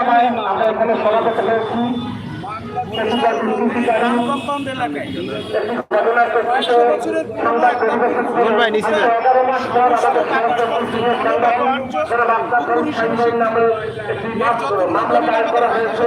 আমরা এখানে সমাবেত হয়েছি বেশিরভাগ দুষ্কৃতিকারী কম্পাউন্ড এলাকায়। একটি ঘটনার প্রেক্ষিতে সংবাদ পরিবেশন করে এগারো মাস পর আমাদের সমস্ত মুসলিমের সংগঠন যারা বার্তা সাইনবোর্ড নামে একটি মামলা দায়ের করা হয়েছে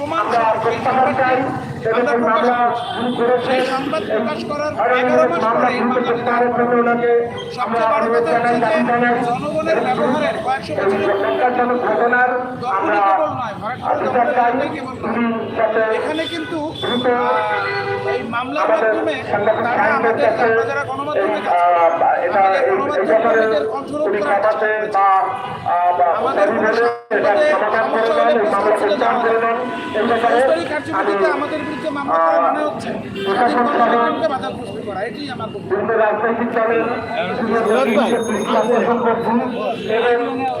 প্রমাণ আমরা সংবাদ প্রকাশ করার এগারো মাস পরে এই মামলাটা সবচেয়ে বড় কথা হচ্ছে জনগণের ব্যবহারের কয়েকশো বছরের ঘটনার আমরা এখানে কিন্তু এই মামলার মাধ্যমে তারা আমাদের যারা গণমাধ্যমে আমাদের গণমাধ্যম করার চেষ্টা করেছে। আমাদের এটা আমাদের সমাধান করে সমস্যা দেন, হলে এই মামলা প্রস্তাব প্রত্যাহার করে দেন। এই ব্যাপারে ফৌজদারি আমি কার্যবিধিতে আমাদের বিরুদ্ধে মামলা করা মানে হচ্ছে বাধাগ্রস্ত করা এটি আমার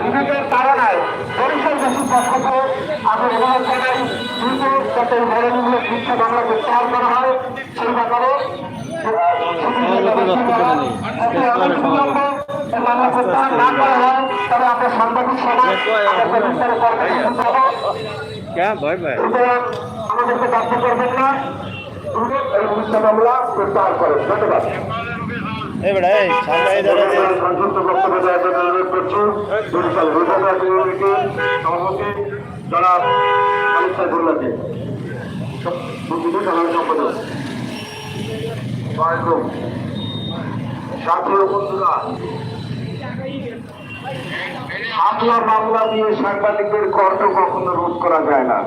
বিবেকের তাড়নায় বরিশালবাসীর পক্ষ থেকে আমি অনুরোধ জানাই দ্রুত যাতে এই ধরনমূলক মিথ্যা প্রত্যাহার করা হয় সেই ব্যাপারে মামলা প্রত্যাহার না করা হয় তবে আমরা সাংবাদিক সমাজ ভয় ভয় আমাদেরকে বাধ্য করবেন না। এই বন্ধুরা হামলা, মামলা দিয়ে সাংবাদিকদের কর্ম কখনো রোধ করা যায় না।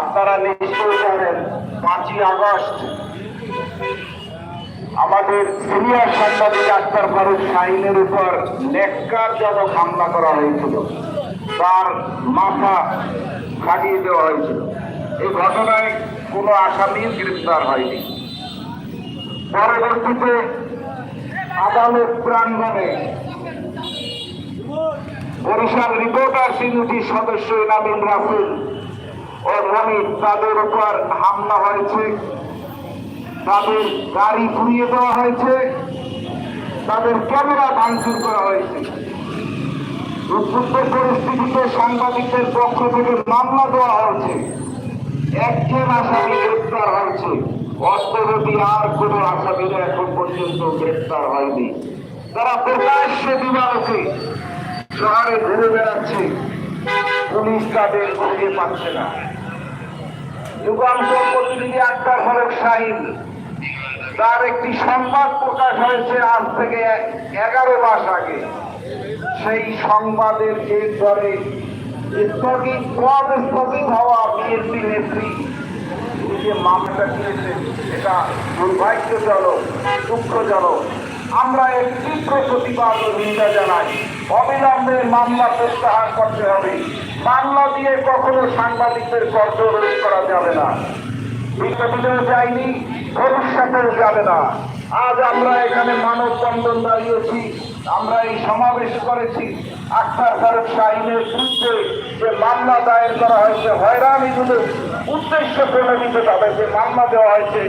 আপনারা নিশ্চয়ই জানেন, পাঁচই আগস্ট আমাদের সিনিয়র সাংবাদিক আক্তার ফারুক শাহিনের উপর নেককারজনক হামলা করা হয়েছিল। তার মাথা ফাটিয়ে দেওয়া হয়েছিল। এই ঘটনায় কোনো আসামি গ্রেপ্তার হয়নি। পরবর্তীতে আদালত প্রাঙ্গণে বরিশাল রিপোর্টার ইউনিটির সদস্য নাবিন রাসেল ও রমিত তাদের উপর হামলা হয়েছে। তাদের গাড়ি ঘুরিয়ে দেওয়া হয়েছে। তাদের ক্যামেরা ভাঙচুর করা হয়েছে। উদ্বুদ্ধ পরিস্থিতিতে সাংবাদিকদের পক্ষ থেকে মামলা দেওয়া হয়েছে। একজন আসামি গ্রেপ্তার হয়েছে। অর্থনৈতিক আর কোনো আসামিরা এখন পর্যন্ত গ্রেপ্তার হয়নি। তারা প্রকাশ্যে দিবালকে শহরে ঘুরে বেড়াচ্ছে। পুলিশ তাদের খুঁজে পাচ্ছে না। যুগান্তর প্রতিনিধি আক্তার হরক শাহিন। তার একটি সংবাদ প্রকাশ হয়েছে আজ থেকে এগারো মাস আগে। সেই সংবাদের যে ধরে স্থগিত পদ স্থগিত হওয়া বিএনপি নেত্রী যে মামলাটা দিয়েছেন এটা দুর্ভাগ্যজনক, দুঃখজনক। আমরা এর তীব্র প্রতিবাদ ও নিন্দা জানাই। অবিলম্বে মামলা প্রত্যাহার করতে হবে। মামলা দিয়ে কখনো সাংবাদিকদের কর্তব্য করা যাবে না। বিগতদিনেও যায়নি ভবিষ্যতেও যাবে না। আজ আমরা এখানে মানববন্ধন দাঁড়িয়েছি, আমরা এই সমাবেশ করেছি। আখতার ফারুক শাহিনের বিরুদ্ধে যে মামলা দায়ের করা হয়েছে হয়রানিগুলো উদ্দেশ্য প্রণোদিত যে মামলা দেওয়া হয়েছে,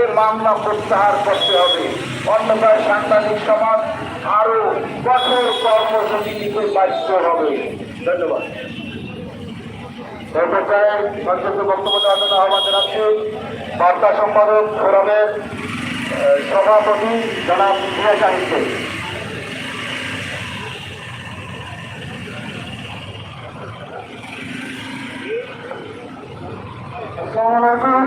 এ মামলা প্রত্যাহার করতে হবে। অন্যথায় সাংবাদিক সমাজ আরও কঠোর কর্মসূচি নিতে বাধ্য হবে। ধন্যবাদ। এই সংক্ষিপ্ত বক্তব্য দেওয়ার জন্য আহ্বান জানাচ্ছি। বার্তা সম্পাদক ফোরামের সভাপতি জনাব মিয়া সাহিদকে আসসালামু আলাইকুম।